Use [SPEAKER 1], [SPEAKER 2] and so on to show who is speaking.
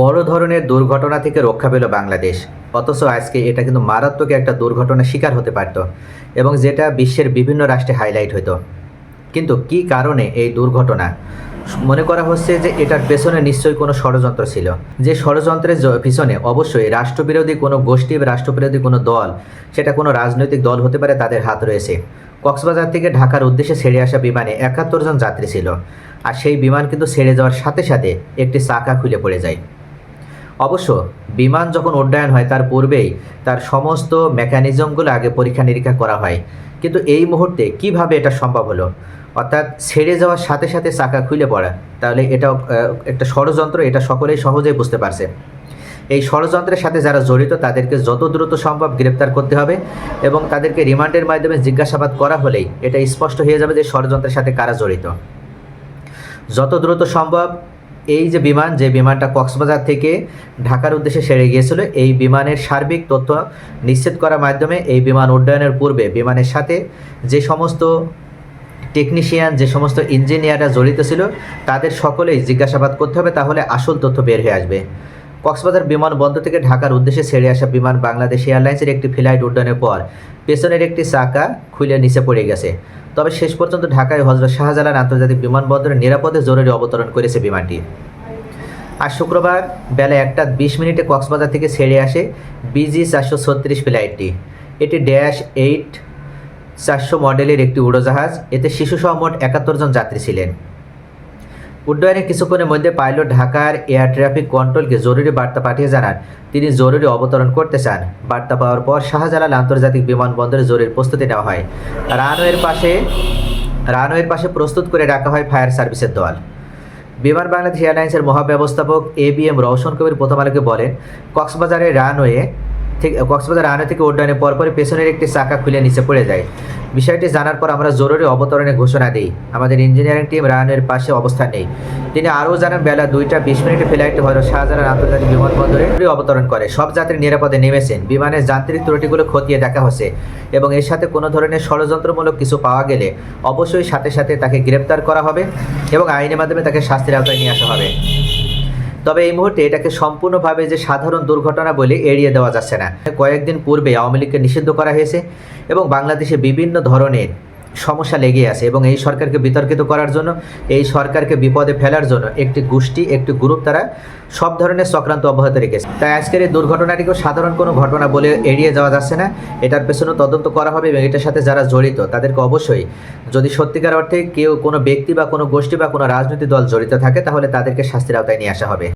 [SPEAKER 1] বড় ধরনের দুর্ঘটনা থেকে রক্ষা পেল বাংলাদেশ। অথচ আজকে এটা কিন্তু মারাত্মক একটা দুর্ঘটনার শিকার হতে পারত এবং যেটা বিশ্বের বিভিন্ন রাষ্ট্রে হাইলাইট হতো কিন্তু কি কারণে এই দুর্ঘটনা? মনে করা হচ্ছে যে এটার পেছনে নিশ্চয়ই কোনো ষড়যন্ত্র ছিল। যে ষড়যন্ত্রের পিছনে অবশ্যই রাষ্ট্রবিরোধী কোনো গোষ্ঠী বা রাষ্ট্রবিরোধী কোনো দল, সেটা কোনো রাজনৈতিক দল হতে পারে তাদের হাত রয়েছে। কক্সবাজার থেকে ঢাকার উদ্দেশ্যে ছেড়ে আসা বিমানে একাত্তর জন যাত্রী ছিল। আর সেই বিমান কিন্তু ছেড়ে যাওয়ার সাথে সাথে একটি চাকা খুলে পড়ে যায়। অবশ্য বিমান যখন উড্ডয়ন হয় তার পূর্বেই তার সমস্ত মেকানিজমগুলো আগে পরীক্ষা নিরীক্ষা করা হয়। কিন্তু এই মুহূর্তে কীভাবে এটা সম্ভব হলো? অর্থাৎ ছেড়ে যাওয়ার সাথে সাথে চাকা খুলে পড়া, তাহলে এটা একটা ষড়যন্ত্র, এটা সকলেই সহজেই বুঝতে পারছে। এই ষড়যন্ত্রের সাথে যারা জড়িত, তাদেরকে যত দ্রুত সম্ভব গ্রেপ্তার করতে হবে এবং তাদেরকে রিমান্ডের মাধ্যমে জিজ্ঞাসাবাদ করা হলেই এটা স্পষ্ট হয়ে যাবে যে ষড়যন্ত্রের সাথে কারা জড়িত। যত দ্রুত সম্ভব এই যে বিমান, যে বিমানটা কক্সবাজার থেকে ঢাকার উদ্দেশ্যে সেরে গিয়েছিল, এই বিমানের সার্বিক তথ্য নিশ্চিত করার মাধ্যমে এই বিমান উড্ডয়নের পূর্বে বিমানের সাথে যে সমস্ত টেকনিশিয়ান যে সমস্ত ইঞ্জিনিয়াররা জড়িত ছিল, তাদের সকলেই জিজ্ঞাসাবাদ করতে হবে, তাহলে আসল তথ্য বের হয়ে আসবে। কক্সবাজার বিমানবন্দর থেকে ঢাকার উদ্দেশ্যে ছেড়ে আসা বিমান বাংলাদেশ এয়ারলাইন্সের একটি ফ্লাইট উড্ডয়নের পর পেছনের একটি চাকা খুলে নিচে পড়ে গেছে। তবে শেষ পর্যন্ত ঢাকায় হজরত শাহজালাল আন্তর্জাতিক বিমানবন্দরে নিরাপদে জরুরি অবতরণ করেছে বিমানটি। আর শুক্রবার বেলা একটা বিশ মিনিটে কক্সবাজার থেকে ছেড়ে আসে বিজি চারশো ছত্রিশ ফ্লাইটটি। এটি ড্যাশ এইট চারশো মডেলের একটি উড়োজাহাজ। এতে শিশুসহ মোট একাত্তর জন যাত্রী ছিলেন। উড্ডয়নের কিছুক্ষণের মধ্যে পাইলট ঢাকার এয়ার ট্রাফিক কন্ট্রোলকে জরুরি বার্তা পাঠিয়ে জানান। তিনি জরুরি অবতরণ করতে চান। বার্তা পাওয়ার পর শাহজালাল আন্তর্জাতিক বিমানবন্দরে জরুরি প্রস্তুতি নেওয়া হয়। রানওয়ের পাশে রানওয়ের পাশে প্রস্তুত করে রাখা হয় ফায়ার সার্ভিসের দল। বিমান বাংলাদেশ এয়ারলাইন্সের মহাব্যবস্থাপক A B M Rowshan Kabir প্রথম আলোকে বলেন, কক্সবাজারের রানওয়ে থেকে কক্সবাজার রানওয়ে থেকে উড্ডয়নের পরপরই পেছনের একটি চাকা খুলে নিচে পড়ে যায়। বিষয়টি জানার পর আমরা জরুরি অবতরণের ঘোষণা দিই। আমাদের ইঞ্জিনিয়ারিং টিম রানওয়ের পাশে অবস্থান নেই। তিনি আরও জানান, বেলা দুইটা বিশ মিনিটে ফ্লাইটটি হয়তো শাহজালাল আন্তর্জাতিক বিমানবন্দরে অবতরণ করে। সব যাত্রী নিরাপদে নেমেছেন। বিমানের যান্ত্রিক ত্রুটিগুলো খতিয়ে দেখা হচ্ছে এবং এর সাথে কোনো ধরনের ষড়যন্ত্রমূলক কিছু পাওয়া গেলে অবশ্যই সাথে সাথে তাকে গ্রেপ্তার করা হবে এবং আইনের মাধ্যমে তাকে শাস্তির আওতায় নিয়ে আসা হবে। তবে এই মুহূর্তে এটাকে সম্পূর্ণভাবে যে সাধারণ দুর্ঘটনা বলে এড়িয়ে দেওয়া যাচ্ছে না। কয়েকদিন পূর্বে আওয়ামী লীগকে নিষিদ্ধ করা হয়েছে এবং বাংলাদেশে বিভিন্ন ধরনের সমস্যা লেগে আছে এবং এই সরকারকে বিতর্কিত করার জন্য, এই সরকারকে বিপদে ফেলার জন্য একটি গোষ্ঠী, একটি গ্রুপ তারা সব ধরনের চক্রান্ত অব্যাহত রেখেছে। তাই আজকের এই দুর্ঘটনাটিকেও সাধারণ কোনো ঘটনা বলে এড়িয়ে যাওয়া যাচ্ছে না। এটার পেছনে তদন্ত করা হবে এবং এটার সাথে যারা জড়িত, তাদেরকে অবশ্যই যদি সত্যিকার অর্থে কেউ কোনো ব্যক্তি বা কোনো গোষ্ঠী বা কোনো রাজনৈতিক দল জড়িত থাকে, তাহলে তাদেরকে শাস্তির আওতায় নিয়ে আসা হবে।